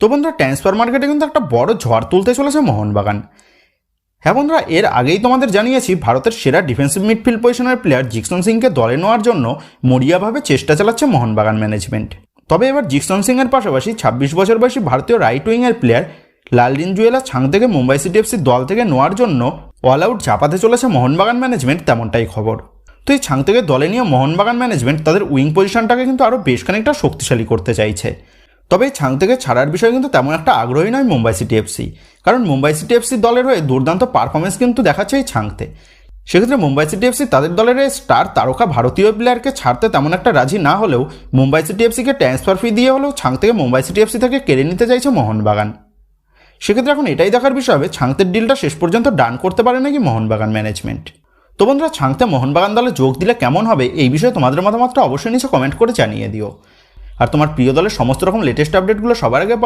তো বন্ধুরা ট্রান্সফার মার্কেটে কিন্তু একটা বড় ঝড় তুলতে চলেছে মোহনবাগান। হ্যাঁ বন্ধুরা, এর আগেই তোমাদের জানিয়েছি, ভারতের সেরা ডিফেন্সিভ মিডফিল্ড পজিশনের প্লেয়ার জিকসন সিংকে দলে নেওয়ার জন্য মরিয়াভাবে চেষ্টা চালাচ্ছে মোহনবাগান ম্যানেজমেন্ট তবে এবার জিকসন সিংয়ের পাশাপাশি ছাব্বিশ বছর বয়সী ভারতীয় রাইট উইংয়ের প্লেয়ার লালরিন জুয়েলা ছাং থেকে মুম্বাই সিটি এফসির দল থেকে নেওয়ার জন্য অল আউট চাপাতে চলেছে মোহনবাগান ম্যানেজমেন্ট তেমনটাই খবর। তো এই ছাং থেকে দলে নিয়ে মোহনবাগান ম্যানেজমেন্ট তাদের উইং পজিশনটাকে কিন্তু আরও বেশ খানিকটা শক্তিশালী করতে চাইছে। তবে ছাং থেকে ছাড়ার বিষয়ে কিন্তু তেমন একটা আগ্রহী নয় মুম্বাই সিটি এফসি। কারণ মুম্বাই সিটি এফসি দলের হয়ে দুর্দান্ত পারফরমেন্স কিন্তু দেখাচ্ছে এই ছাংতে। সেক্ষেত্রে মুম্বাই সিটি এফসি তাদের দলের স্টার তারকা ভারতীয় প্লেয়ারকে ছাড়তে তেমন একটা রাজি না হলেও মুম্বাই সিটি এফসিকে ট্রান্সফার ফি দিয়ে হলেও ছাং থেকে মুম্বাই সিটি এফসি থেকে কেড়ে নিতে চাইছে মোহনবাগান। সেক্ষেত্রে এখন এটাই দেখার বিষয় হবে, ছাংতের ডিলটা শেষ পর্যন্ত ডান করতে পারে নাকি মোহনবাগান ম্যানেজমেন্ট তো বন্ধুরা, ছাংতে মোহনবাগান দলে যোগ দিলে কেমন হবে এই বিষয়ে তোমাদের মতামতটা অবশ্যই নিচে কমেন্ট করে জানিয়ে দিও। আর তোমার প্রিয় দলের সমস্ত রকম লেটেস্ট আপডেটগুলো সবার আগে